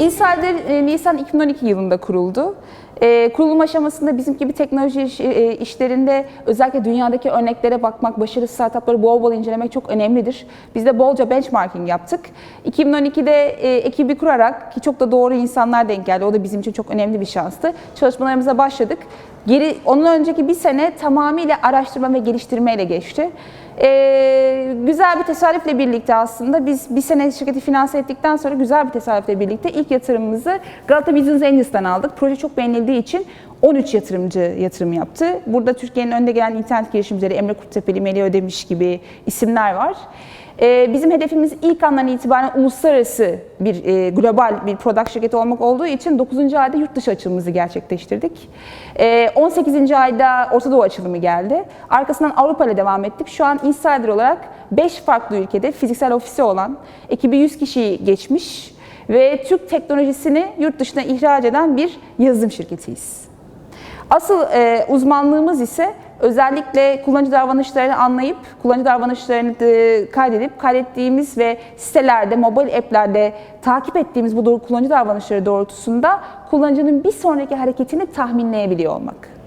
Insider e, Nisan 2012 yılında kuruldu. E, kurulum aşamasında bizim gibi teknoloji e, işlerinde özellikle dünyadaki örneklere bakmak, başarılı startupları bol bol incelemek çok önemlidir. Biz de bolca benchmarking yaptık. 2012'de e, ekibi kurarak ki çok da doğru insanlar denk geldi. O da bizim için çok önemli bir şanstı. Çalışmalarımıza başladık. Geri, onun önceki bir sene tamamıyla araştırma ve geliştirmeyle geçti. Ee, güzel bir tesadüfle birlikte aslında biz bir sene şirketi finanse ettikten sonra güzel bir tesadüfle birlikte ilk yatırımımızı Galata Business Angels'tan aldık. Proje çok beğenildiği için 13 yatırımcı yatırım yaptı. Burada Türkiye'nin önde gelen internet girişimcileri Emre Kurttepeli, Melih Ödemiş gibi isimler var. Ee, bizim hedefimiz ilk andan itibaren uluslararası bir e, global bir product şirketi olmak olduğu için 9. ayda yurt dışı açılımımızı gerçekleştirdik. Ee, 18. ayda Orta Doğu açılımı geldi. Arkasından Avrupa ile devam ettik. Şu an Insider olarak 5 farklı ülkede fiziksel ofisi olan, ekibi 100 kişiyi geçmiş ve Türk teknolojisini yurt dışına ihraç eden bir yazılım şirketiyiz. Asıl e, uzmanlığımız ise özellikle kullanıcı davranışlarını anlayıp, kullanıcı davranışlarını e, kaydedip, kaydettiğimiz ve sitelerde, mobil app'lerde takip ettiğimiz bu doğru kullanıcı davranışları doğrultusunda kullanıcının bir sonraki hareketini tahminleyebiliyor olmak.